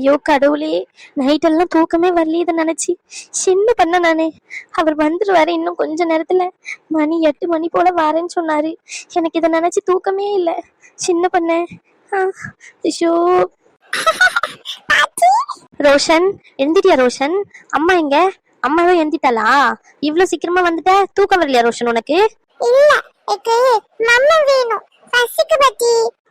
ஐயோ கடவுளே நைட்டெல்லாம் தூக்கமே வரலையே இதை நினச்சி என்ன பண்ண நானு. அவர் வந்துருவாரு இன்னும் கொஞ்ச நேரத்துல. மணி எட்டு மணி போல வரேன்னு சொன்னாரு. எனக்கு இதை நினைச்சு தூக்கமே இல்லை. சின்ன பண்ண. ஐயோ. ரோஷன் எந்திரியா ரோஷன்? அம்மா எங்க? அம்மாவும் எந்திட்டாளா இவ்வளவு சீக்கிரமா வந்துட்ட? தூக்கம் வரலையா ரோஷன் உனக்கு? இல்ல எனக்கு வேணும்.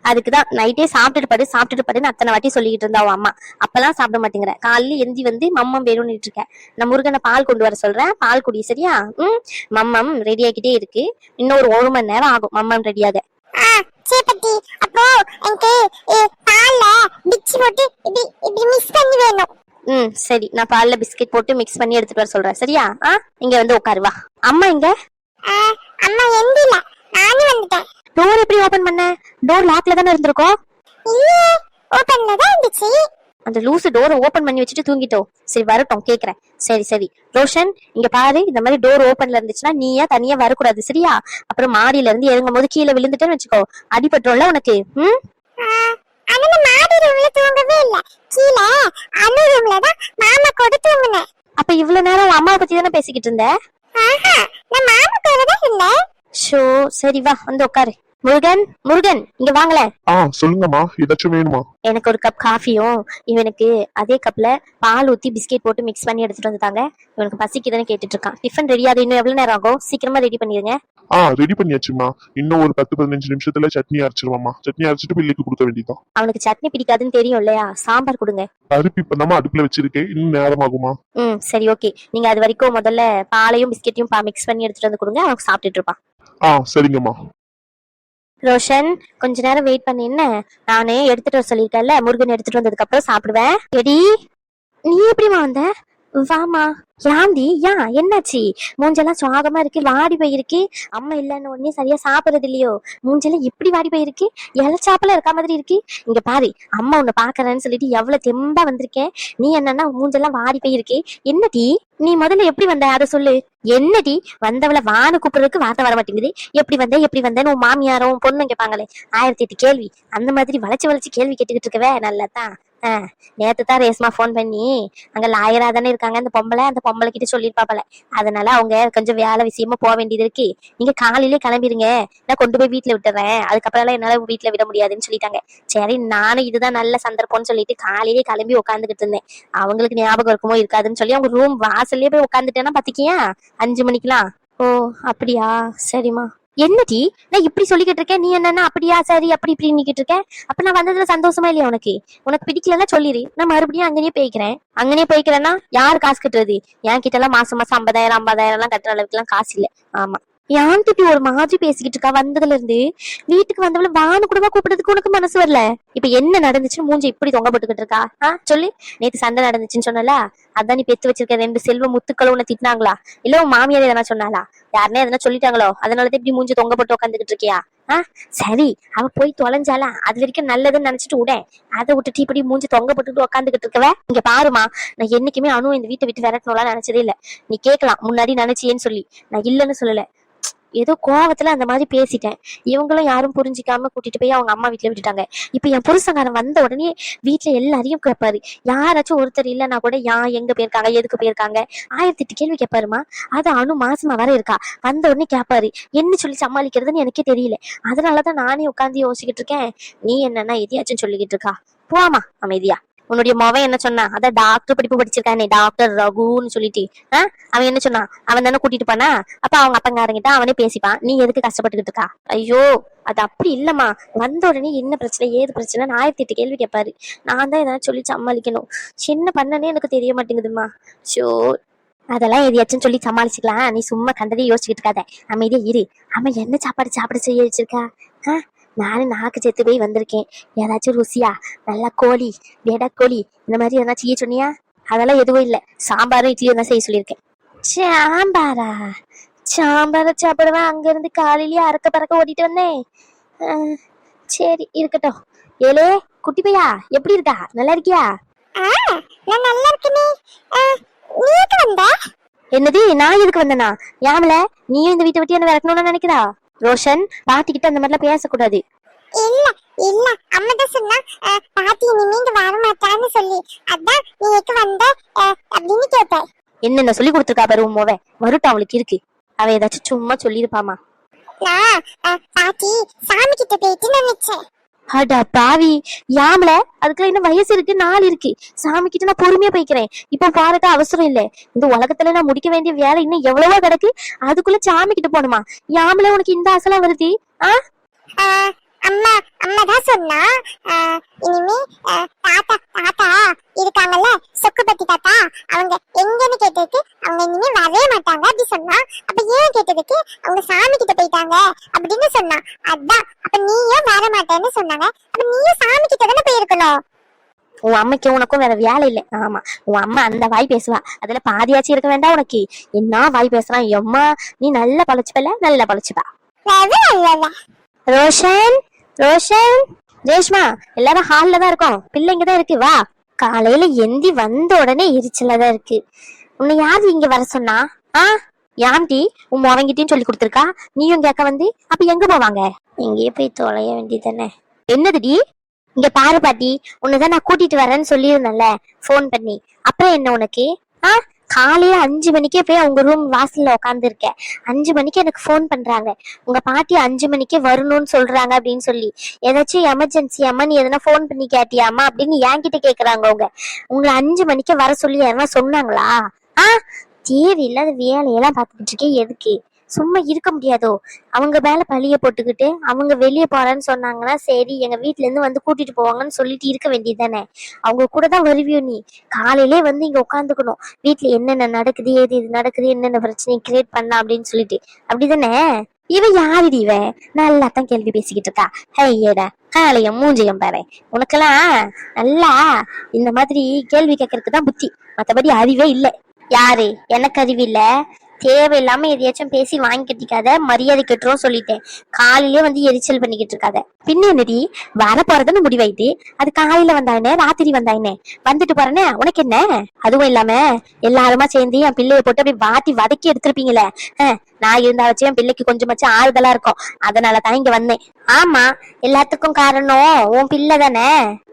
அதுக்குதான் நைட்டே சாப்பிட்டுட்டு பாரு சாப்பிட்டுட்டு பாருன்னு அத்தனை வாட்டி சொல்லிக்கிட்டு இருந்தா உன் அம்மா. அப்பெல்லாம் சாப்பிட மாட்டேங்கிற. காலையில எந்தி வந்து மம்மம் வேணும்னு இருக்க நான் முருகனை பால் கொண்டு வர சொல்றேன். பால் குடி சரியா? ம்? மம்மம் ரெடி ஆகிட்டே இருக்கு. இன்னும் ஒரு ஒரு மணி நேரம் ஆகும் மம்மம் ரெடியாக பத்தி அப்போ எனக்கு பால்ல பிச்சு போட்டு இப்படி இப்படி மிக்ஸ் பண்ணி வேணும். ம் சரி. நான் பால்ல பிஸ்கெட் போட்டு மிக்ஸ் பண்ணி எடுத்துட்டு வர சொல்றேன். சரியா? ஆ? இங்க வந்து உட்காரு வா. அம்மா இங்க ஆ, அம்மா எந்தில நானும் வந்துட்டேன். டோர் எப்படி ஓபன் பண்ண? டோர் லாக்ல தானே இருந்திருக்கோம் இல்லையே ஓபன்ல தான் இருந்துச்சு. அந்த லூசு டோரை ஓபன் பண்ணி வச்சுட்டு தூங்கிட்டோம் சரி வரட்டும் கேக்குறேன். சரி சரி. ரோஷன் இங்க பாரு இந்த மாதிரி டோர் ஓபன்ல இருந்துச்சுன்னா நீயா தனியா வரக்கூடாது சரியா? அப்புறம் மாடியில இருந்து இறங்கும் போது கீழே விழுந்துட்டேன்னு வச்சுக்கோ. அடிபட்டும்ல உனக்கு ம்? இல்ல. அப்ப இவ்வளவு நேரம் உன் அம்மாவை பத்தி தானே பேசிக்கிட்டு இருந்த? ஆஹா நான் மாமா கூட தான் இருந்தேன். ஷோ சரி வா வந்து உட்காரு. முருகன் முருகன் இங்க வாங்கல ஆ சொல்லுங்கம்மா ஏதாச்சும் வேணுமா? எனக்கு ஒரு கப் காஃபியும் இவனுக்கு அதே கப்ல பால் ஊத்தி பிஸ்கெட் போட்டு மிக்ஸ் பண்ணி எடுத்துட்டு வந்துட்டாங்க. இவனுக்கு பசிக்குதுன்னு கேட்டுட்டு இருக்கான் டிஃபன் ரெடி ஆகுது. இன்னும் எவ்வளவு நேரம் ஆகும்? சீக்கிரமா ரெடி பண்ணிருங்க ஆ ரெடி பண்ணியாச்சுமா இன்னும் ஒரு பத்து பதினஞ்சு நிமிஷத்துல சட்னி அரைச்சிருவாம்மா. சட்னி அரைச்சிட்டு பிள்ளைக்கு கொடுக்க வேண்டியதான் அவனுக்கு சட்னி பிடிக்காதுன்னு தெரியும் இல்லையா? சாம்பார் கொடுங்க. பருப்பு இப்ப அடுப்புல வச்சிருக்கேன். இன்னும் நேரம் ஆகுமா? ம் சரி ஓகே நீங்க அது வரைக்கும் முதல்ல பாலையும் பிஸ்கெட்டையும் மிக்ஸ் பண்ணி எடுத்துட்டு வந்து கொடுங்க. அவன் சாப்பிட்டுட்டு இருப்பான். ஆ சரிங்கம்மா. ரோஷன் கொஞ்ச நேரம் வெயிட் பண்ணி என்ன? நானே எடுத்துட்டு வர சொல்லியிருக்கேன்ல முருகன் எடுத்துட்டு வந்ததுக்கு அப்புறம் சாப்பிடுவேன். எடி நீ எப்படிமா வந்த? வாமா. யாந்தி யா என்னாச்சு? மூஞ்செல்லாம் சுவாகமா இருக்கு வாடி போயிருக்கு. அம்மா இல்லைன்னு உடனே சரியா சாப்பிடுறது இல்லையோ? மூஞ்செல்லாம் எப்படி வாடி போயிருக்கு? இலச்சாப்பல இருக்க மாதிரி இருக்கு. இங்க பாரு அம்மா உன்னை பாக்குறேன்னு சொல்லிட்டு எவ்வளவு தெம்பா வந்திருக்கேன் நீ என்னன்னா மூஞ்செல்லாம் வாடி போயிருக்கு. என்னடி? நீ முதல்ல எப்படி வந்த? அதை சொல்லு. என்னடி? வந்தவளை வானு கூப்பிடுறதுக்கு வார்த்தை வர மாட்டேங்குது. எப்படி வந்த எப்படி வந்தேன்னு உன் மாமியாரும் பொண்ணும் கேட்பாங்களே. ஆயிரத்தி எட்டு கேள்வி. அந்த மாதிரி வளைச்சு வளைச்சு கேள்வி கேட்டுக்கிட்டு இருக்கவே நல்லதான் நேத்து தான் ரேஸ்மா ஃபோன் பண்ணி அங்க லாயரா தானே இருக்காங்க அந்த பொம்பளை அந்த பொம்பளை கிட்ட சொல்லிருப்பாப்பல அதனால அவங்க கொஞ்சம் வேலை விஷயமா போக வேண்டியது இருக்கு. நீங்க காலையிலே கிளம்பிருங்க. நான் கொண்டு போய் வீட்டுல விட்டுறேன். அதுக்கப்புறம் என்னால வீட்டுல விட முடியாதுன்னு சொல்லிட்டாங்க. சரி நானும் இதுதான் நல்ல சந்தர்ப்பம்னு சொல்லிட்டு காலையிலே கிளம்பி உட்காந்துக்கிட்டு இருந்தேன். அவங்களுக்கு ஞாபகம் இருக்குமோ இருக்காதுன்னு சொல்லி அவங்க ரூம் வாசல்லே போய் உட்காந்துட்டேன்னா பாத்திக்கியா அஞ்சு மணிக்கெல்லாம். ஓ அப்படியா? சரிம்மா. என்னடி? நான் இப்படி சொல்லிக்கிட்டு இருக்கேன். நீ என்னன்னா அப்படியா? சரி அப்படி இப்படி நிக்கிட்டு இருக்கேன். அப்ப நான் வந்ததுல சந்தோஷமா இல்லையா உனக்கு? உனக்கு பிடிக்கலன்னா சொல்லிடு நான் மறுபடியும் அங்கனே போய்க்கிறேன். அங்கனே போய்க்கிறேன்னா யார் காசு கட்டுறது? என் கிட்ட எல்லாம் மாசம் மாசம் ஐம்பதாயிரம் ஐம்பதாயிரம் எல்லாம் கட்டுற அளவுக்கு எல்லாம் காசு இல்ல. ஆமா. ஏன் இப்படி ஒரு மாதிரி பேசிக்கிட்டு இருக்கா? வந்ததுல இருந்து வீட்டுக்கு வந்தவள வானு கூடவா கூப்பிடுறதுக்கு உனக்கு மனசு வரல. இப்ப என்ன நடந்துச்சுன்னு மூஞ்சி இப்படி தொங்க போட்டுக்கிட்டு இருக்கா? ஆ சொல்லு. நேத்து சண்டை நடந்துச்சுன்னு சொன்னல அதான் நீ பெத்து வச்சிருக்க ரெண்டு செல்வ முத்துக்கள் உன்னை திட்டினாங்களா? இல்ல உன் மாமியார் எதனா சொன்னாலா யாருன்னா எதனா சொல்லிட்டாங்களோ? அதனாலதான் இப்படி மூஞ்சி தொங்க போட்டு உட்காந்துக்கிட்டு இருக்கியா? ஆ சரி. அவ போய் தொலைஞ்சாலா அது வரைக்கும் நல்லதுன்னு நினைச்சிட்டு விட. அதை விட்டுட்டு இப்படி மூஞ்சி தொங்க போட்டுட்டு உட்காந்துக்கிட்டு இருக்கவ இங்க பாருமா நான் என்னைக்குமே அணு இந்த வீட்டை விட்டு விரட்டணும்லாம் நினைச்சதே இல்ல. நீ கேட்கலாம். முன்னாடி நினைச்சியேன்னு சொல்லி. நான் இல்லைன்னு சொல்லல. ஏதோ கோவத்துல அந்த மாதிரி பேசிட்டேன். இவங்களும் யாரும் புரிஞ்சிக்காம கூட்டிட்டு போய் அவங்க அம்மா வீட்டுல விட்டுட்டாங்க. இப்ப என் புருஷங்காரன் வந்த உடனே வீட்டுல எல்லாரையும் கேட்பாரு யாராச்சும் ஒருத்தர் இல்லைன்னா கூட யா எங்க போயிருக்காங்க எதுக்கு போயிருக்காங்க? ஆயிரத்தி எட்டு கேள்வி கேட்பாருமா அது அணு மாசமா வர இருக்கா? வந்த உடனே கேட்பாரு என்ன சொல்லி சமாளிக்கிறதுன்னு எனக்கே தெரியல. அதனாலதான் நானே உட்காந்து யோசிக்கிட்டு இருக்கேன். நீ என்னன்னா எதையாச்சும் சொல்லிக்கிட்டு இருக்கா? போமா அமைதியா. உன்னுடைய மொவன் என்ன சொன்னா? அதான் டாக்டர் படிப்பு படிச்சிருக்கானே டாக்டர் ரகுன்னு சொல்லிட்டு. அவன் என்ன சொன்னான் அவன் தானே கூட்டிட்டு போனா? அப்ப அவங்க அப்பங்காரங்கிட்ட அவனே பேசிப்பான். நீ எதுக்கு கஷ்டப்பட்டுக்கிட்டு இருக்கா? ஐயோ அது அப்படி இல்லம்மா. வந்த உடனே என்ன பிரச்சனை ஏது பிரச்சனை? ஆயிரத்தி எட்டு கேள்வி கேட்பாரு நான் தான் ஏதாவது சொல்லி சமாளிக்கணும். என்ன பண்ணனே எனக்கு தெரிய மாட்டேங்குதுமா ஷோ அதெல்லாம் எதையாச்சும் சொல்லி சமாளிச்சுக்கலாம். நீ சும்மா கண்டதே யோசிச்சுக்கிட்டு இருக்காத. அமைதியா இரு. அவன் என்ன சாப்பாடு சாப்பிட செய்ய வச்சிருக்கா? ஆ? நானும் நாக்கு செத்து போய் வந்திருக்கேன். ஏதாச்சும் ருசியா நல்லா கோழி வெடை கோழி இந்த மாதிரி எதனா செய்ய சொன்னியா? அதெல்லாம் எதுவும் இல்லை. சாம்பாரும் இட்லியும் தான் செய்ய சொல்லியிருக்கேன். சாம்பாரா? சாம்பாரை சாப்பிடுவேன் அங்கிருந்து காலையிலேயே அறக்க பறக்க ஓட்டிட்டு வந்தேன். சரி இருக்கட்டும். ஏலே குட்டி பையா எப்படி இருக்கா? நல்லா இருக்கியா? ஆ நான் நல்லா இருக்கனே. நீ எங்க வந்த? என்னது நான் எதுக்கு வந்தனா? யாமல நீயும் இந்த வீட்டை விட்டு என்ன விரட்டணும்னு நினைக்கிறா? ரோஷன் பாட்டிக்கிட்ட அந்த மாதிரிலாம் பேசக்கூடாது. இல்ல இல்ல அம்மா தான் சொன்னா பாட்டி இனிமே இங்க வர மாட்டான்னு சொல்லி. அதான் நீ எக்கு வந்த அப்படின்னு கேட்டேன் என்னென்ன சொல்லி கொடுத்துருக்கா பாரு உன் வருட்டம் அவளுக்கு இருக்கு. அவ ஏதாச்சும் சும்மா சொல்லிருப்பாமா நான் பாட்டி சாமி கிட்ட போயிட்டு நினைச்சேன். அடா பாவி யாமல? அதுக்குள்ள இன்னும் வயசு இருக்கு நாள் இருக்கு. சாமி கிட்ட நான் பொறுமையா போய்க்கிறேன். இப்ப பாருக்க அவசரம் இல்ல. இந்த உலகத்துல நான் முடிக்க வேண்டிய வேலை இன்னும் எவ்வளவோ கிடக்கு. அதுக்குள்ள சாமி கிட்ட போகணுமா யாமல உனக்கு இந்த ஆசைலாம் வருது? ஆஹ் அம்மா அம்மா தான் சொன்னா. இனிமே தாத்தா தாத்தா இருக்காங்கல்ல சொக்குபத்தி தாத்தா அவங்க எங்கன்னு கேட்டதுக்கு அவங்க இனிமே வரவே மாட்டாங்க அப்படி சொன்னா. அப்ப ஏன் கேட்டதுக்கு? அவங்க சாமி கிட்ட போயிட்டாங்க அப்படின்னு சொன்னா. அதான் அப்ப நீயும் வர மாட்டேன்னு சொன்னாங்க. அப்ப நீயும் சாமி கிட்ட தானே போயிருக்கணும்? உன் அம்மைக்கும் உனக்கும் வேற வேலை இல்லை. ஆமா உன் அம்மா அந்த வாய் பேசுவா. அதுல பாதியாச்சும் இருக்க வேண்டாம் உனக்கு. என்ன வாய் பேசுறான்? எம்மா நீ நல்லா பழச்சுப்பல நல்லா பழச்சுப்பா. ரோஷன் ரோஷன் ரேஷ்மா எல்லாரும் ஹால்ல தான் இருக்கோம். பிள்ளைங்க தான் இருக்கு வா. காலையில எந்தி வந்த உடனே எரிச்சலா தான் இருக்கு. உன்னை யாரு இங்க வர சொன்னா? ஆ? யாம்டி உன் முறங்கிட்டையும் சொல்லி கொடுத்துருக்கா? நீயும் கேட்க வந்து? அப்ப எங்க போவாங்க? இங்கேயே போய் தொலைய வேண்டியதானே என்னதுடி? இங்க பாரு பாட்டி உன்னதான் நான் கூட்டிட்டு வரேன்னு சொல்லியிருந்தேன்ல. ஃபோன் பண்ணி. அப்புறம் என்ன உனக்கு? ஆ? காலையில அஞ்சு மணிக்கே போய் அவங்க ரூம் வாசல்ல உட்காந்துருக்கேன் அஞ்சு மணிக்கு எனக்கு ஃபோன் பண்றாங்க. உங்க பாட்டி அஞ்சு மணிக்கே வரணும்னு சொல்றாங்க அப்படின்னு சொல்லி. ஏதாச்சும் எமர்ஜென்சி அம்மா நீ எதனா ஃபோன் பண்ணி கேட்டியாமா அப்படின்னு என்கிட்ட கேக்குறாங்க அவங்க. உங்களை அஞ்சு மணிக்கே வர சொல்லி யாரா சொன்னாங்களா? ஆ தேவையில்லாத வேலையெல்லாம் பார்த்துக்கிட்டு இருக்கேன். எதுக்கு? சும்மா இருக்க முடியாதோ? அவங்க மேல பழிய போட்டுக்கிட்டு அவங்க வெளியே போறேன்னு சொன்னாங்கன்னா சரி எங்க வீட்டுல இருந்து வந்து கூட்டிட்டு போவாங்கன்னு சொல்லிட்டு இருக்க வேண்டியதானே அவங்க கூட தான் வருவியோ நீ? காலையிலே வந்து இங்க உட்காந்துக்கணும் வீட்டுல என்னென்ன நடக்குது ஏது இது நடக்குது என்னென்ன பிரச்சனை கிரியேட் பண்ணலாம் அப்படின்னு சொல்லிட்டு. அப்படிதானே? இவன் யாருடி இவன் நல்லா தான் கேள்வி பேசிக்கிட்டு இருக்கா. ஹையடா காலையும் மூஞ்சியம் பாரு. உனக்கெல்லாம் நல்லா இந்த மாதிரி கேள்வி கேட்கறதுக்கு தான் புத்தி. மத்தபடி அறிவே இல்லை. யாரு? எனக்கு அறிவு இல்ல. தேவையில்லாம எதையாச்சும் பேசி வாங்கிக்கட்டிக்காத மரியாதை கட்டுறோம் சொல்லிட்டேன். காலையிலே வந்து எரிச்சல் பண்ணிக்கிட்டு இருக்காத பின்ன என்னடி வர போறதுன்னு முடிவாயிட்டு அது காலையில வந்தானே ராத்திரி வந்தாயினே. வந்துட்டு போறேனே உனக்கு என்ன? அதுவும் இல்லாம எல்லாருமா சேர்ந்து என் பிள்ளைய போட்டு அப்படியே வாட்டி வதக்கி எடுத்திருப்பீங்களே. நான் இருந்தா வச்சு என் பிள்ளைக்கு கொஞ்சமாச்சும் ஆறுதலா இருக்கும். அதனாலதான் இங்க வந்தேன். ஆமா எல்லாத்துக்கும் காரணம் உன் பிள்ளை தானே.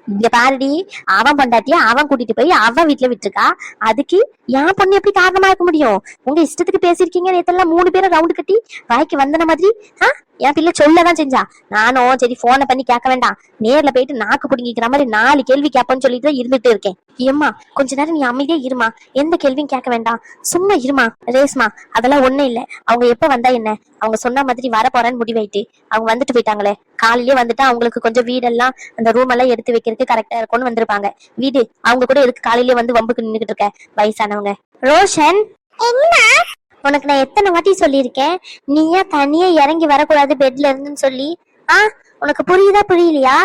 இங்க பாருடி அவன் பொண்டாட்டிய அவன் கூட்டிட்டு போய் அவன் வீட்டுல விட்டுருக்கா. அதுக்கு என் பொண்ணு எப்படி காரணமா இருக்க முடியும்? உங்க இஷ்டத்துக்கு பேசிருக்கீங்க நேத்தெல்லாம் மூணு பேரும் ரவுண்டு கட்டி வாய்க்கு வந்தன மாதிரி ஆஹ் என் பிள்ளை சொல்லதான் செஞ்சா. நானும் சரி போனை பண்ணி கேட்க வேண்டாம். நேர்ல போயிட்டு நாக்கு பிடிங்கிக்கிற மாதிரி நாலு கேள்வி கேட்பேன்னு சொல்லிட்டு தான் இருந்துட்டு இருக்கேன். ஏம்மா கொஞ்ச நேரம் நீ அமைதியா இருமா? எந்த கேள்வியும் கேட்க வேண்டாம். சும்மா இருமா ரேஸ்மா அதெல்லாம் ஒண்ணும் இல்ல. அவங்க எப்ப வந்தா என்ன? அவங்க சொன்ன மாதிரி வர போறேன்னு முடிவாயிட்டு அவங்க வந்துட்டு போயிட்டாங்களே. காலையிலேயே வந்துட்டு அவங்களுக்கு கொஞ்சம் வீடெல்லாம் அந்த ரூம் எல்லாம் எடுத்து வைக்கிறதுக்கு கரெக்டா இருக்கும்னு வந்திருப்பாங்க. வீடு அவங்க கூட எதுக்கு காலையிலேயே வந்து வம்புக்கு நின்னுகிட்டு இருக்க? வயசானவங்க. ரோஷன்? என்ன? உனக்கு நான் எத்தனை வாட்டி சொல்லியிருக்கேன்? நீயா தனியா இறங்கி வரக்கூடாது பெட்ல இருந்துன்னு சொல்லி. ஆ உனக்கு புரியுதா புரியலையா?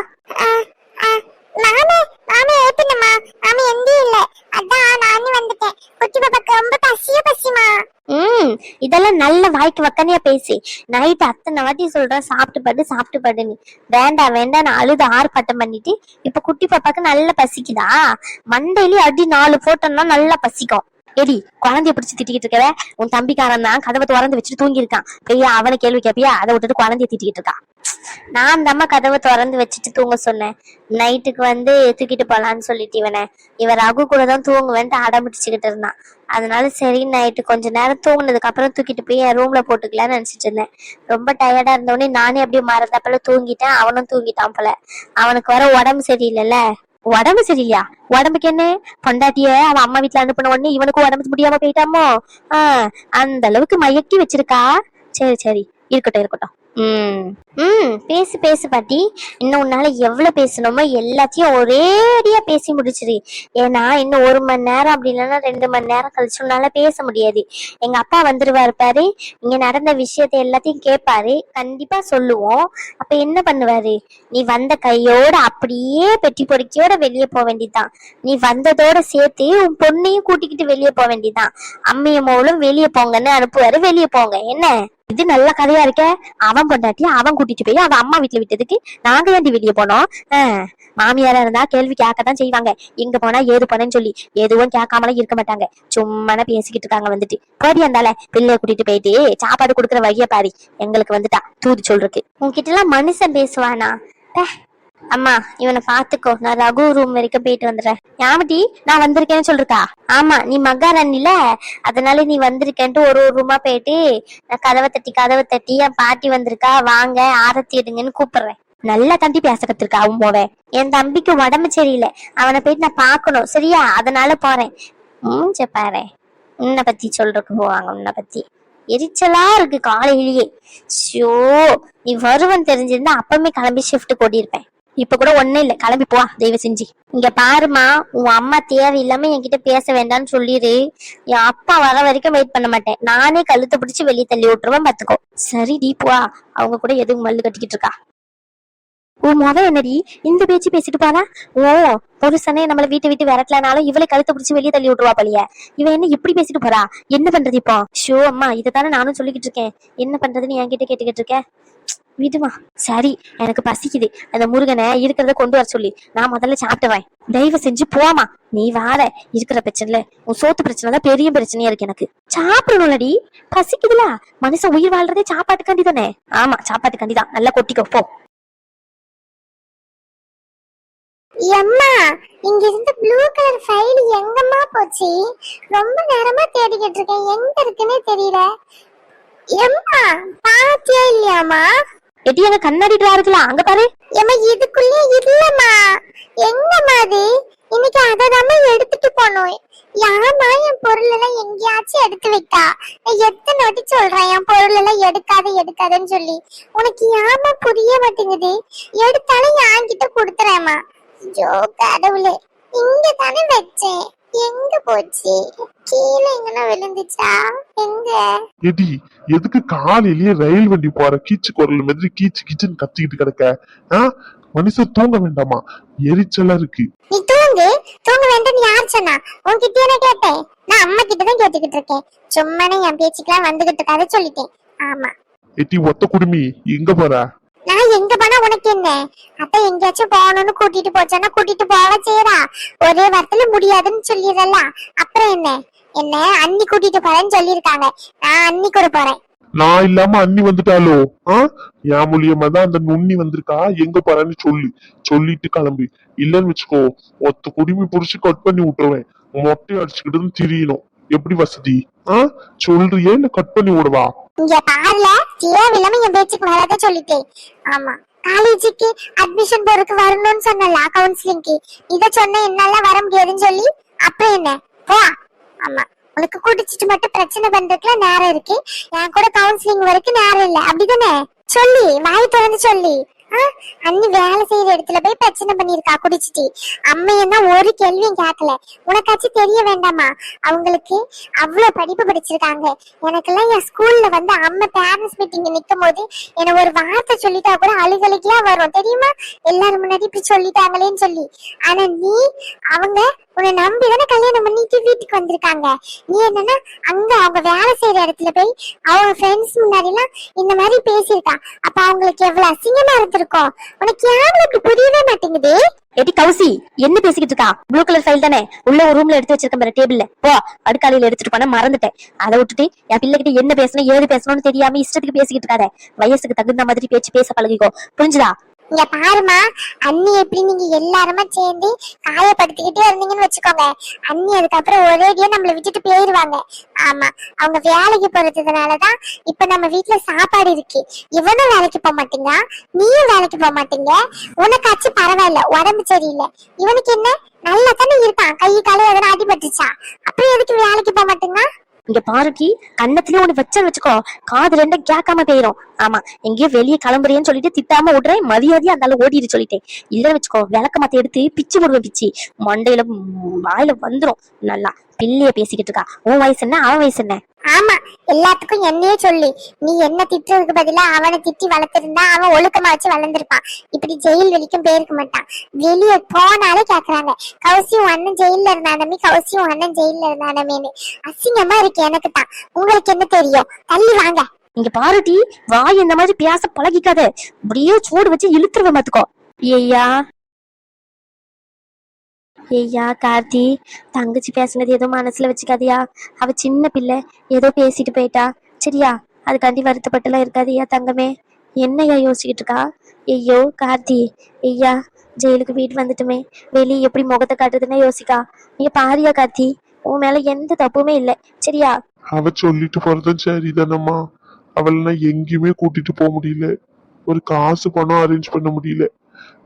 நானே நானே ஏப்பினமா நானே எங்கேயும் இல்ல. அதான் நானே வந்துட்டேன். குட்டி பாப்பாக்கு ரொம்ப பசியா பசிமா? ம் இதெல்லாம் நல்ல வாய்க்கு வக்கனையா பேசி. நைட் அத்தனை வாட்டி சொல்றேன் சாப்பிட்டு படு சாப்பிட்டு படுன்னு வேண்டாம் வேண்டாம் நான் அழுது ஆர்ப்பாட்டம் பண்ணிட்டு இப்ப குட்டி பாப்பாக்கு நல்லா பசிக்குதா? மண்டையிலே அடி நாலு போட்டோம்னா நல்லா பசிக்கும். எடி குழந்தைய பிடிச்சி திட்டிக்கிட்டு இருக்கவ உன் தம்பிக்காரன் தான் கதவை திறந்து வச்சுட்டு தூங்கி இருக்கான் பெய்யா அவனை கேள்வி கேப்பியா? அதை விட்டுட்டு குழந்தைய திட்டிக்கிட்டு இருக்கான். நான் அந்த அம்மா கதவை திறந்து வச்சுட்டு தூங்க சொன்னேன். நைட்டுக்கு வந்து தூக்கிட்டு போலான்னு சொல்லிட்டு இவனை. இவன் ரகு கூட தான் தூங்குவேன்ட்டு அடம்பிடிச்சுக்கிட்டு இருந்தான். அதனால சரி நைட்டு கொஞ்ச நேரம் தூங்கினதுக்கு அப்புறம் தூக்கிட்டு போய் என் ரூம்ல போட்டுக்கலாம்னு நினைச்சிட்டு இருந்தேன். ரொம்ப டயர்டா இருந்தோடனே நானே அப்படியே மறந்தப்பல தூங்கிட்டேன். அவனும் தூங்கிட்டான் போல. அவனுக்கு வர உடம்பு சரியில்லைல்ல. உடம்பு சரியில்லையா? உடம்புக்கு என்ன? பொண்டாட்டிய அவன் அம்மா வீட்டுல அனுப்பின உடனே இவனுக்கு உடம்பு முடியாம போயிட்டாமோ? ஆஹ் அந்த அளவுக்கு மயக்கி வச்சிருக்கா? சரி சரி. இருக்கட்டும் இருக்கட்டும். ம். ம் பேசு பேசு பாட்டி. இன்னும் உன்னால எவ்வளவு பேசணுமோ எல்லாத்தையும் ஒரேடியா பேசி முடிச்சிரு. ஏன்னா இன்னும் ஒரு மணி நேரம் அப்படி இல்லைன்னா ரெண்டு மணி நேரம் கழிச்சு உன்னால பேச முடியாது. எங்க அப்பா வந்துருவாரு பாரு. இங்க நடந்த விஷயத்த எல்லாத்தையும் கேட்பாரு கண்டிப்பா சொல்லுவோம். அப்ப என்ன பண்ணுவாரு? நீ வந்த கையோட அப்படியே பெட்டி பொறுக்கியோட வெளியே போக வேண்டியதுதான். நீ வந்ததோட சேர்த்து உன் பொண்ணையும் கூட்டிக்கிட்டு வெளியே போக வேண்டியதுதான். அம்மையும் மோளும் வெளியே போங்கன்னு அனுப்புவாரு. வெளியே போங்க. என்ன? இது நல்ல கதையா இருக்க. அவன் பொண்டாட்டி அவன் கூட்டிட்டு போய் அவன் அம்மா வீட்டுல விட்டதுக்கு நாங்க ஏண்டி வெளியே போனோம்? மாமியாரா இருந்தா கேள்வி கேட்கத்தான் செய்வாங்க. எங்க போனா ஏது போனேன்னு சொல்லி எதுவும் கேட்காமலாம் இருக்க மாட்டாங்க. சும்மான பேசிக்கிட்டு இருக்காங்க வந்துட்டு. போடி அந்தால பிள்ளைய கூட்டிட்டு போயிட்டு சாப்பாடு கொடுக்குற வழிய பாரு. எங்களுக்கு வந்துட்டா தூது சொல்றதுக்கு. உன்கிட்ட எல்லாம் மனுஷன் பேசுவானா? அம்மா இவனை பாத்துக்கோ. நான் ரகு ரூம் வரைக்கும் போயிட்டு வந்துடுறேன். ஞாபகி நான் வந்திருக்கேன்னு சொல்லிருக்கா? ஆமா நீ மகாராணில அதனால நீ வந்திருக்கேன்ட்டு ஒரு ஒரு ரூமா போயிட்டு நான் கதவை தட்டி கதவை தட்டி என் பாட்டி வந்திருக்கா வாங்க ஆரத்தி எடுங்கன்னு கூப்பிடுறேன். நல்லா தம்பி பேச கத்திருக்கா போவேன் என் தம்பிக்கு உடம்பு சரியில்லை. அவனை போயிட்டு நான் பார்க்கணும். சரியா? அதனால போறேன். மூஞ்ச பாரு. உன்னை பத்தி சொல்றதுக்கு போவாங்க உன்னை பத்தி. எரிச்சலா இருக்கு காலையிலேயே. ஷோ நீ வருவன் தெரிஞ்சிருந்தா அப்பவுமே கிளம்பி ஷிஃப்ட் போட்டிருப்பேன். இப்ப கூட ஒண்ணும் இல்ல. கிளம்பி போ தயவு செஞ்சு. இங்க பாருமா உன் அம்மா தேவையில்லாம என்கிட்ட பேச வேண்டாம்னு சொல்லிடு என் அப்பா வர வரைக்கும் வெயிட் பண்ண மாட்டேன். நானே கழுத்தை பிடிச்சி வெளியே தள்ளி விட்டுருவேன் பாத்துக்கோ. சரி டீப்புவா அவங்க கூட எதுவும் மல்லு கட்டிக்கிட்டு இருக்கா? உன் மொத என்னடி? இந்த பேச்சு பேசிட்டு பாரா ஓ புருஷனே நம்மள வீட்டை விட்டு விரட்டலனாலும் இவளை கழுத்தை பிடிச்சி வெளியே தள்ளி விட்டுருவா பழிய இவன் என்ன இப்படி பேசிட்டு போறா? என்ன பண்றது இப்போ? ஷோ அம்மா இதை தானே நானும் சொல்லிக்கிட்டு இருக்கேன். என்ன பண்றதுன்னு என்கிட்ட கேட்டுக்கிட்டு இருக்க? விடுமா? சரி எனக்கு பசிக்குது. அந்த முருகனை இருக்கிறத கொண்டு வர சொல்லி. நான் முதல்ல சாப்பிட்டுவேன் தயவு செஞ்சு போமா நீ வார இருக்கிற பிரச்சனைல உன் சோத்து பிரச்சனை தான் பெரிய பிரச்சனையா இருக்கு எனக்கு. சாப்பிடணும்லடி. பசிக்குதுல. மனுஷன் உயிர் வாழ்றதே சாப்பாட்டுக்காண்டி தானே? ஆமா சாப்பாட்டுக்காண்டி தான். நல்லா கொட்டிக்கோ போ. எம்மா இங்க இருந்து ப்ளூ கலர் ஃபைல் எங்கம்மா போச்சு? ரொம்ப நேரமா தேடிக்கிட்டு இருக்கேன். எங்க இருக்குன்னே தெரியல. எம்மா பாத்தியா இல்லையாமா எட்டி எங்க கண்ணாடி இருக்குல்ல அங்க பாரு. ஏமா இதுக்குள்ளே இல்லம்மா. எங்க மாதிரி இன்னைக்கு அதை எடுத்துட்டு போனோம். யாமா என் பொருள் எல்லாம் எங்கேயாச்சும் எடுத்து வைக்கா நான் எத்தனை வாட்டி சொல்றேன் என் பொருள் எல்லாம் எடுக்காத எடுக்காதன்னு சொல்லி. உனக்கு யாமா புரிய மாட்டேங்குது? எடுத்தாலும் என்கிட்ட கொடுத்துறேம்மா. ஐயோ கடவுளே. இங்க தானே வச்சேன். எங்க போச்சு? கீழே எங்கன்னா விழுந்துச்சா? எங்க? எடி எதுக்கு காலையிலேயே ரயில் வண்டி போற கீச்சு குரல் மாதிரி கீச்சு கீச்சுன்னு கத்திக்கிட்டு கிடக்க? ஆ? மனுஷன் தூங்க வேண்டாமா? எரிச்சலா இருக்கு. நீ தூங்கு. தூங்க வேண்டாம்னு யார் சொன்னா? உன்கிட்ட நான் கேட்டேன். நான் அம்மா கிட்ட தான் கேட்டுக்கிட்டு இருக்கேன். சும்மானே என் பேச்சுக்கெல்லாம் வந்துகிட்டு இருக்காத சொல்லிட்டேன். ஆமா. எட்டி ஒத்த குடுமி எங்க போற? நான் எங்க என்ன? அத்தை எங்கேயாச்சும் போகணும்னு கூட்டிட்டு போச்சானா கூட்டிட்டு போக செய்யறா. ஒரே வாரத்துல முடியாதுன்னு சொல்லிடுறல அப்புறம் என்ன? என்ன? அண்ணி கூட்டிட்டு போறேன்னு சொல்லியிருக்காங்க. நான் அண்ணி கூட போறேன். நான் இல்லாம அண்ணி வந்துட்டாலோ என் மூலியமா தான் அந்த நுண்ணி வந்திருக்கா? எங்க போறான்னு சொல்லு. சொல்லிட்டு கிளம்பு. இல்லன்னு வச்சுக்கோ ஒத்த குடுமி புடிச்சு கட் பண்ணி விட்டுருவேன். மொட்டை அடிச்சுக்கிட்டு திரியணும். எப்படி வசதி? ஆ? சொல்றியே இல்ல கட் பண்ணி விடவா? இங்க பாருல தேவையில்லாம என் பேச்சுக்கு வராத சொல்லிட்டேன். ஆமா. காலேஜுக்கு அட்மிஷன் போறதுக்கு வரணும்னு சொன்னல கவுன்சிலிங்க்கு இத சொன்ன என்னால வர முடியாதுன்னு சொல்லி. அப்புறம் என்ன? போ. ஆமா. உனக்கு குடிச்சிட்டு மட்டும் பிரச்சனை பண்றதுக்குல நேரம் இருக்கு. என் கூட கவுன்சிலிங் வரைக்கும் நேரம் இல்ல. அப்படிதானே? சொல்லி வாய் திறந்து சொல்லி. அண்ணி வேலை செய்யற இடத்துல போய் பிரச்சனை பண்ணிருக்கா குடிச்சிட்டு. அம்மையன் ஒரு கேள்வியும் கேட்கல உனக்காச்சும் தெரிய வேண்டாமா? அவங்களுக்கு அவ்வளவு படிப்பு படிச்சிருக்காங்க. எனக்கெல்லாம் என் ஸ்கூல்ல வந்து அம்மா பேரண்ட்ஸ் மீட்டிங் நிக்கும் போது என்ன ஒரு வார்த்தை சொல்லிட்டா கூட அழுகழுகியா வரும். தெரியுமா? எல்லாரும் முன்னாடி இப்படி சொல்லிட்டாங்களேன்னு சொல்லி. ஆனா நீ அவங்க உன்னை நம்பி தானே கல்யாணம் பண்ணிட்டு வீட்டுக்கு வந்திருக்காங்க. நீ என்னன்னா அங்க அவங்க வேலை செய்யற இடத்துல போய் அவங்க ஃப்ரெண்ட்ஸ் முன்னாடி எல்லாம் இந்த மாதிரி பேசியிருக்கா. அப்ப அவங்களுக்கு எவ்வளவு அசிங்கமா இருந்திருக்கும் உனக்கு யாரும் இப்படி புரியவே மாட்டேங்குது? எடி கௌசி என்ன பேசிக்கிட்டு இருக்கா? ப்ளூ கலர் ஃபைல் தானே? உள்ள ஒரு ரூம்ல எடுத்து வச்சிருக்கேன் பாரு டேபிள்ல போ அடுக்காலையில எடுத்துட்டு போன மறந்துட்டேன். அதை விட்டுட்டு என் பிள்ளைகிட்ட என்ன பேசணும் ஏது பேசணும்னு தெரியாம இஷ்டத்துக்கு பேசிக்கிட்டு இருக்காத. வயசுக்கு தகுந்த மாதிரி பேச்சு பேச பழகிக்கோ. புரிஞ்சுதா? இங்க பாருமா அண்ணி எப்படி நீங்க எல்லாருமா சேர்ந்து காயப்படுத்திக்கிட்டே இருந்தீங்கன்னு வச்சுக்கோங்க. அண்ணி அதுக்கப்புறம் ஒரேடியா நம்மள விட்டுட்டு போயிருவாங்க. ஆமா அவங்க வேலைக்கு போறதுனாலதான் இப்ப நம்ம வீட்டுல சாப்பாடு இருக்கு. இவனும் வேலைக்கு போக மாட்டீங்க நீயும் வேலைக்கு போக மாட்டீங்க. உனக்காச்சும் பரவாயில்ல உடம்பு சரியில்லை. இவனுக்கு என்ன? நல்லா தானே இருக்கான். கை காலை எதனா அடிபட்டுச்சா அப்புறம் எதுக்கு வேலைக்கு போக மாட்டீங்க? இங்க பாருக்கி கண்ணத்துல ஒண்ணு வச்ச வச்சுக்கோ காது ரெண்டும் கேட்காம போயிரும். ஆமா எங்கேயோ வெளியே கிளம்புறேன்னு சொல்லிட்டு திட்டாம விடுறேன் மரியாதையா அந்த ஓடிடு சொல்லிட்டேன். இல்லைன்னு வச்சுக்கோ விளக்க மாத்த எடுத்து பிச்சு முருகன் பிச்சு. மண்டையில வாயில வந்துரும். நல்லா பிள்ளைய பேசிக்கிட்டு இருக்கா. உன் வயசு என்ன அவன் வயசு என்ன? ஆமா எல்லாத்துக்கும் என்னையே சொல்லி. நீ என்ன திட்டுறதுக்கு பதிலா அவனை திட்டி வளர்த்திருந்தா அவன் ஒழுக்கமா வச்சு வளர்ந்திருப்பான். இப்படி ஜெயில் வரைக்கும் போயிருக்க மாட்டான். வெளியே போனாலே கேக்குறாங்க. கௌசியும் அண்ணன் ஜெயில இருந்தானமே கௌசியும் அண்ணன் ஜெயில இருந்தானமேனு அசிங்கமா இருக்கு எனக்கு தான் உங்களுக்கு என்ன தெரியும்? தள்ளி வாங்க. இங்க பாருட்டி வாய் இந்த மாதிரி பேச பழகிக்காத. அப்படியே சூடு வச்சு இழுத்துருவ மாத்துக்கோ ஐயா ஐயா கார்த்தி தங்கச்சி பேசுனது ஏதோ மனசுல வச்சுக்காதியா. அவ சின்ன பிள்ளை ஏதோ பேசிட்டு போயிட்டா. சரியா அதுக்காண்டி வருத்தப்பட்டுலாம் இருக்காதியா தங்கமே. என்னையா யோசிக்கிட்டு இருக்கா ஐயோ கார்த்தி ஐயா ஜெயிலுக்கு வீடு வந்துட்டுமே. வெளியே எப்படி முகத்தை காட்டுறதுன்னா யோசிக்கா. நீ பாரியா கார்த்தி? உன் மேல எந்த தப்புமே இல்லை. சரியா? அவ சொல்லிட்டு போறதும் சரிதானம்மா. அவளை நான் எங்கேயுமே கூட்டிட்டு போக முடியல. ஒரு காசு பணம் அரேஞ்ச் பண்ண முடியல.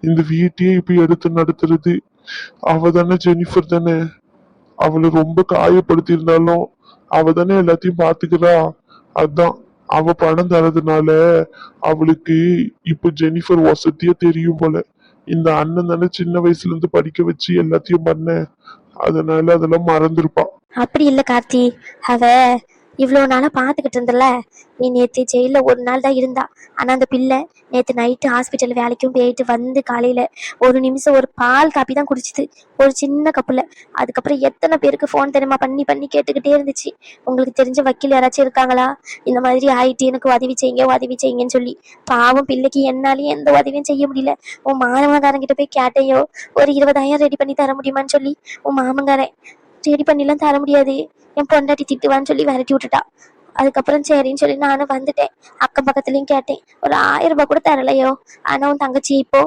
இந்த வீட்டையே இப்ப எடுத்து நடத்துறது அவ தானே ஜெனிஃபர் தானே. அவளை ரொம்ப காயப்படுத்தி இருந்தாலும் அவ தானே எல்லாத்தையும் பாத்துக்கிறா அதான் அவ பணம் தரதுனால அவளுக்கு இப்ப ஜெனிஃபர் வசதியா தெரியும் போல. இந்த அண்ணன் தானே சின்ன வயசுல இருந்து படிக்க வச்சு எல்லாத்தையும் பண்ண. அதனால அதெல்லாம் மறந்துருப்பா. அப்படி இல்ல கார்த்தி. அவ இவ்வளோ நாளாக பார்த்துக்கிட்டு இருந்தல. நீ நேற்று ஜெயிலில் ஒரு நாள் தான் இருந்தா. ஆனால் அந்த பிள்ளை நேற்று நைட்டு ஹாஸ்பிட்டல் வேலைக்கும் போயிட்டு வந்து காலையில் ஒரு நிமிஷம் ஒரு பால் காப்பி தான் குடிச்சிது. ஒரு சின்ன கப்பில். அதுக்கப்புறம் எத்தனை பேருக்கு ஃபோன் தெரியுமா? பண்ணி பண்ணி கேட்டுக்கிட்டே இருந்துச்சு. உங்களுக்கு தெரிஞ்ச வக்கீல் யாராச்சும் இருக்காங்களா? இந்த மாதிரி ஆயிட்டு எனக்கு உதவி செய்யுங்க உதவி செய்யுங்கன்னு சொல்லி. பாவம் பிள்ளைக்கு என்னாலையும் எந்த உதவியும் செய்ய முடியல. உன் மாமங்காரங்கிட்ட போய் கேட்டையோ ஒரு இருபதாயிரம் ரெடி பண்ணி தர முடியுமான்னு சொல்லி. உன் மாமங்காரன் ரெடி பண்ணிலாம் தர முடியாது. என் பொண்டாட்டி திட்டுவான்னு சொல்லி விரட்டி விட்டுட்டா. அதுக்கப்புறம் சரின்னு சொல்லி நானும் வந்துட்டேன். அக்கம் பக்கத்துலயும் கேட்டேன். ஒரு ஆயிரம் ரூபாய் கூட தரலையோ? ஆனா உன் தங்கச்சி இப்போ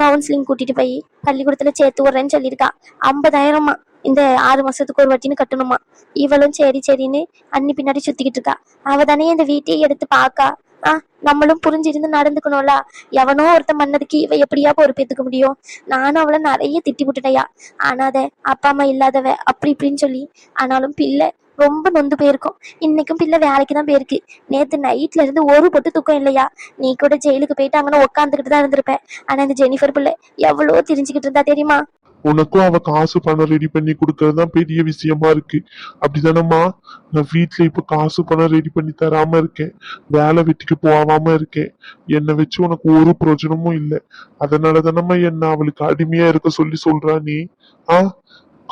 கவுன்சிலிங் கூட்டிட்டு போய் பள்ளிக்கூடத்துல சேர்த்து விடுறேன்னு சொல்லியிருக்கா. ஐம்பதாயிரமா? இந்த ஆறு மாசத்துக்கு ஒரு வாட்டின்னு கட்டணுமா? இவளும் சரி சரின்னு அண்ணி பின்னாடி சுத்திக்கிட்டு இருக்கா. அவ தானே இந்த வீட்டையே எடுத்து பாக்கா. ஆ நம்மளும் புரிஞ்சிருந்து நடந்துக்கணும்ல. எவனோ ஒருத்தன் மன்னதுக்கு இவ எப்படியா பொறுப்பேத்துக்க முடியும்? நானும் அவளை நிறைய திட்டி விட்டுட்டையா ஆனாத அப்பா அம்மா இல்லாதவ அப்படி இப்படின்னு சொல்லி ஆனாலும் பிள்ளை ரொம்ப நொந்து போயிருக்கும். இன்னைக்கும் பிள்ளை வேலைக்கு தான் போயிருக்கு. நேத்து நைட்ல இருந்து ஒரு பொட்டு தூக்கம் இல்லையா? நீ கூட ஜெயிலுக்கு போயிட்டு அங்கே உட்காந்துக்கிட்டு தான் இருந்திருப்ப. ஆனா இந்த ஜெனிஃபர் பிள்ளை எவ்வளோ தெரிஞ்சுக்கிட்டு இருந்தா தெரியுமா? உனக்கும் அவ காசு பணம் ரெடி பண்ணி கொடுக்கறது தான் பெரிய விஷயமா இருக்கு. அப்படிதானம்மா? நான் வீட்டுல இப்ப காசு பணம் ரெடி பண்ணி தராம இருக்கேன். வேலை வெட்டிக்கு போகாம இருக்கேன். என்னை வச்சு உனக்கு ஒரு பிரயோஜனமும் இல்லை. அதனால தானம்மா என்ன அவளுக்கு அடிமையா இருக்க சொல்லி சொல்றா நீ? ஆ?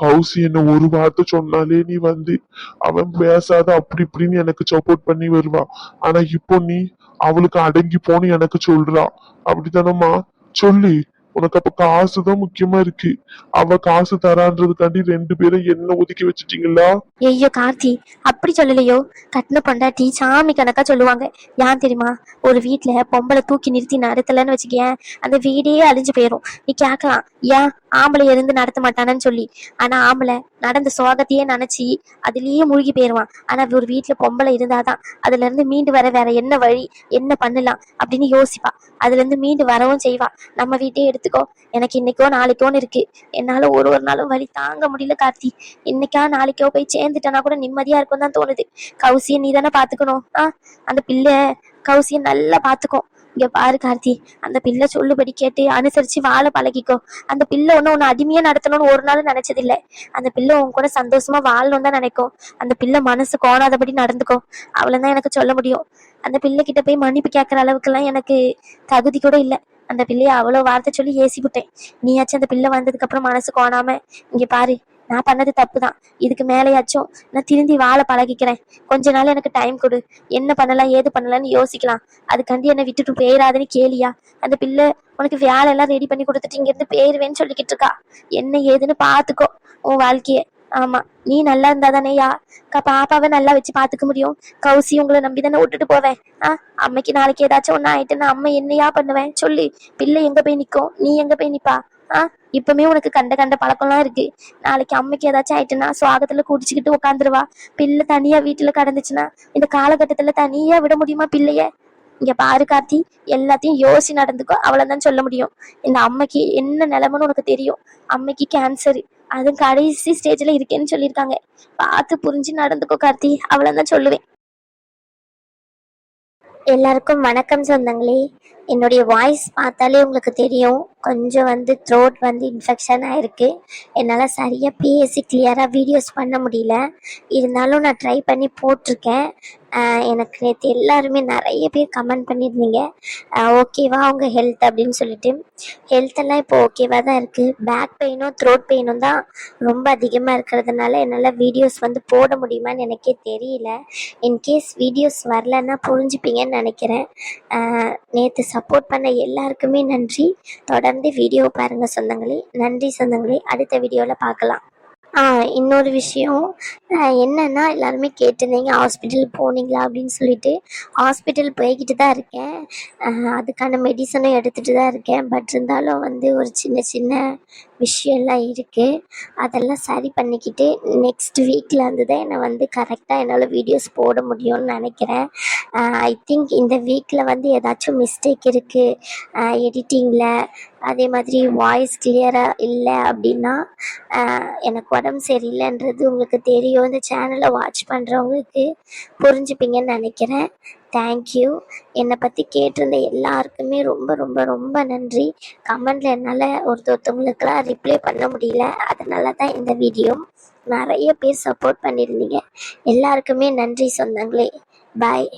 கௌசி என்ன ஒரு வார்த்தை சொன்னாலே நீ வந்து அவன் பேசாத அப்படி இப்படின்னு எனக்கு சப்போர்ட் பண்ணி வருவா. ஆனா இப்போ நீ அவளுக்கு அடங்கி போன்னு எனக்கு சொல்றா. அப்படித்தானம்மா சொல்லு. உனக்கு அப்ப காசு தான் முக்கியமா இருக்கு. அவ காசு தரான்றதுக்காண்டி ரெண்டு பேரும் என்ன ஒதுக்கி வச்சிட்டீங்களா? ஐயோ கார்த்தி அப்படி சொல்லலையோ? கட்டின பொண்டாட்டி சாமி கணக்கா சொல்லுவாங்க. ஏன் தெரியுமா? ஒரு வீட்டுல பொம்பளை தூக்கி நிறுத்தி நடத்தலன்னு வச்சுக்கேன் அந்த வீடே அழிஞ்சு போயிரும். நீ கேட்கலாம் ஏன்? ஆம்பளை இருந்து நடத்த மாட்டானன்னு சொல்லி. ஆனா ஆம்பளை நடந்த சோகத்தையே நினைச்சு அதுலயே மூழ்கி போயிடுவான் ஆனா ஒரு வீட்டுல பொம்பளை இருந்தாதான் அதுல இருந்து மீண்டு வர வேற என்ன வழி என்ன பண்ணலாம் அப்படின்னு யோசிப்பா. அதுல இருந்து மீண்டு வரவும் செய்வா. நம்ம வீட்டே எடுத்துக்கோ. எனக்கு இன்னைக்கோ நாளைக்கோன்னு இருக்கு. என்னால ஒரு ஒரு நாளும் வழி தாங்க முடியல கார்த்தி. இன்னைக்கா நாளைக்கோ போய் சேர்ந்துட்டனா கூட நிம்மதியா இருக்கும் தான் தோணுது. கவுசியை நீ தானே பாத்துக்கணும். ஆஹ் அந்த பிள்ளை கவுசியை நல்லா பாத்துக்கோ இங்க பாரு கார்த்தி. அந்த பிள்ளை சொல்லுபடி கேட்டு அனுசரிச்சு வாழ பழகிக்கோ. அந்த பிள்ளை ஒன்னும் உன்னை அடிமையா நடத்தணும்னு ஒரு நாள் நினைச்சதில்ல. அந்த பிள்ளை உன் கூட சந்தோஷமா வாழணும் தான் நினைக்கும் அந்த பிள்ளை மனசு கோணாதபடி நடந்துக்கோ. அவ்வளவுதான் எனக்கு சொல்ல முடியும். அந்த பிள்ளை கிட்ட போய் மன்னிப்பு கேட்கற அளவுக்குலாம் எனக்கு தகுதி கூட இல்லை. அந்த பிள்ளைய அவ்வளோ வார்த்தை சொல்லி ஏசி விட்டேன் நீயாச்சும் அந்த பிள்ளை வந்ததுக்கு அப்புறம் மனசு கோணாம இங்க பாரு நான் பண்ணது தப்பு தான் இதுக்கு மேலேயாச்சும் நான் திருந்தி வாழ பழகிக்கிறேன். கொஞ்ச நாள் எனக்கு டைம் கொடு. என்ன பண்ணலாம் ஏது பண்ணலாம்னு யோசிக்கலாம். அதுக்காண்டி என்னை விட்டுட்டு போயிடாதுன்னு கேளியா. அந்த பிள்ளை உனக்கு வேலை எல்லாம் ரெடி பண்ணி கொடுத்துட்டு இங்கேருந்து போயிருவேன்னு சொல்லிக்கிட்டு இருக்கா. என்ன ஏதுன்னு பார்த்துக்கோ உன் வாழ்க்கையை. ஆமா நீ நல்லா இருந்தா தானேயா க பாப்பாவை நல்லா வச்சு பாத்துக்க முடியும். கௌசி உங்களை நம்பி தானே விட்டுட்டு போவேன். ஆ அம்மைக்கு நாளைக்கு ஏதாச்சும் ஒண்ணு ஆயிட்டுன்னா அம்மா என்னையா பண்ணுவேன்? சொல்லு. பிள்ளை எங்க போய் நிக்கும்? நீ எங்க போய் நிப்பா? ஆ இப்பவுமே உனக்கு கண்ட கண்ட பழக்கம்லாம் இருக்கு. நாளைக்கு அம்மைக்கு ஏதாச்சும் ஆயிட்டுனா சுவாகத்துல குடிச்சுக்கிட்டு உட்காந்துருவா பிள்ளை தனியா வீட்டுல கடந்துச்சுன்னா இந்த காலகட்டத்துல தனியா விட முடியுமா பிள்ளைய? இங்க பாரு கார்த்தி எல்லாத்தையும் யோசி நடந்துக்கோ அவ்வளவுதான் சொல்ல முடியும். இந்த அம்மைக்கு என்ன நிலைமைன்னு உனக்கு தெரியும். அம்மைக்கு கேன்சர் அது கடைசி ஸ்டேஜ்ல இருக்கேன்னு சொல்லியிருக்காங்க. பார்த்து புரிஞ்சு நடந்துக்கோ கார்த்தி அவ்வளவுதான் சொல்லுவேன். எல்லாருக்கும் வணக்கம் சொந்தங்களே. என்னுடைய வாய்ஸ் பார்த்தாலே உங்களுக்கு தெரியும். கொஞ்சம் வந்து த்ரோட் வந்து இன்ஃபெக்ஷன் ஆயிருக்கு. என்னால் சரியாக பேசி கிளியராக வீடியோஸ் பண்ண முடியல. இருந்தாலும் நான் ட்ரை பண்ணி போட்டிருக்கேன். எனக்கு நேற்று எல்லாருமே நிறைய பேர் கமெண்ட் பண்ணியிருந்தீங்க. ஓகேவா அவங்க ஹெல்த் அப்படின்னு சொல்லிட்டு. ஹெல்த்தெல்லாம் இப்போ ஓகேவாக தான் இருக்குது பேக் பெயினும் த்ரோட் பெயினும் தான் ரொம்ப அதிகமாக இருக்கிறதுனால என்னால் வீடியோஸ் வந்து போட முடியுமான்னு எனக்கே தெரியல. இன்கேஸ் வீடியோஸ் வரலன்னா புரிஞ்சுப்பீங்கன்னு நினைக்கிறேன். நேற்று சப்போர்ட் பண்ண எல்லாருக்குமே நன்றி. தொடர்ந்து வீடியோ பாருங்கள் சொந்தங்களே. நன்றி சொந்தங்களே. அடுத்த வீடியோவில் பார்க்கலாம். இன்னொரு விஷயம். என்னென்னா என்னன்னா எல்லாருமே கேட்டிருந்தீங்க ஹாஸ்பிட்டல் போனீங்களா அப்படின்னு சொல்லிட்டு. ஹாஸ்பிட்டல் போய்கிட்டு தான் இருக்கேன். அதுக்கான மெடிசனும் எடுத்துகிட்டு தான் இருக்கேன். பட் இருந்தாலும் வந்து ஒரு சின்ன சின்ன விஷயம்லாம் இருக்குது அதெல்லாம் சரி பண்ணிக்கிட்டு நெக்ஸ்ட் வீக்கில் இருந்து தான் என்னை வந்து கரெக்டாக என்னால் வீடியோஸ் போட முடியும்னு நினைக்கிறேன். ஐ திங்க் இந்த வீக்கில் வந்து ஏதாச்சும் மிஸ்டேக் இருக்குது எடிட்டிங்கில் அதே மாதிரி வாய்ஸ் கிளியராக இல்லை அப்படின்னா எனக்கு உடம்பு சரியில்லைன்றது உங்களுக்கு தெரியும். இந்த சேனலை வாட்ச் பண்ணுறவங்களுக்கு புரிஞ்சுப்பீங்கன்னு நினைக்கிறேன். தேங்க்யூ என்னை பற்றி கேட்டிருந்த எல்லாருக்குமே ரொம்ப ரொம்ப ரொம்ப நன்றி. கமெண்டில் என்னால் ஒருத்த ஒருத்தவங்களுக்கெல்லாம் ரிப்ளை பண்ண முடியல. அதனால தான் இந்த வீடியோ நிறைய பேர் சப்போர்ட் பண்ணியிருந்தீங்க. எல்லாருக்குமே நன்றி சொன்னாங்களே பாய்